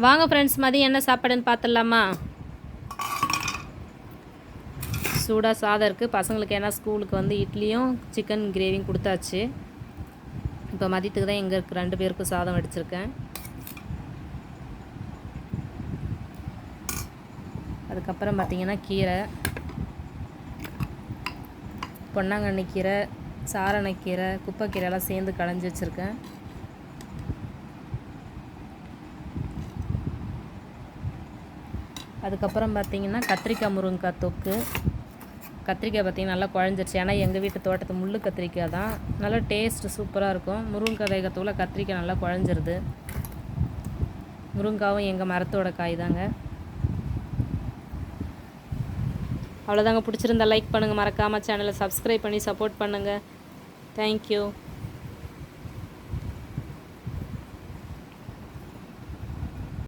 வாங்க ஃப்ரெண்ட்ஸ் மதியம் என்ன சாப்பாடுன்னு பார்த்துடலாமா? சூடாக சாதம் இருக்குது பசங்களுக்கு ஏன்னா ஸ்கூலுக்கு வந்து இட்லியும் சிக்கன் கிரேவியும் கொடுத்தாச்சு. இப்போ மதியத்துக்கு தான் எங்கே இருக்குது ரெண்டு பேருக்கும் சாதம் வடிச்சிருக்கேன். அதுக்கப்புறம் பார்த்தீங்கன்னா கீரை. பொன்னாங்கண்ணி கீரை சாரணக்கீரை குப்பைக்கீரைலாம் சேர்ந்து களைஞ்சி வச்சுருக்கேன். அதுக்கப்புறம் பார்த்தீங்கன்னா கத்திரிக்காய் முருங்கைக்காய் தொக்கு. கத்திரிக்காய் பார்த்தீங்கன்னா நல்லா குழஞ்சிருச்சு. ஏன்னா எங்கள் வீட்டு தோட்டத்து முள் கத்திரிக்காய் தான். நல்லா டேஸ்ட்டு சூப்பராக இருக்கும். முருங்கைக்காய் வேகத்துக்குள்ளே கத்திரிக்காய் நல்லா குழஞ்சிருது. முருங்காவும் எங்கள் மரத்தோட காய் தாங்க. அவ்வளோதாங்க பிடிச்சிருந்தா லைக் பண்ணுங்கள் மறக்காமல் சேனலை சப்ஸ்கிரைப் பண்ணி சப்போர்ட் பண்ணுங்கள் தேங்க்யூ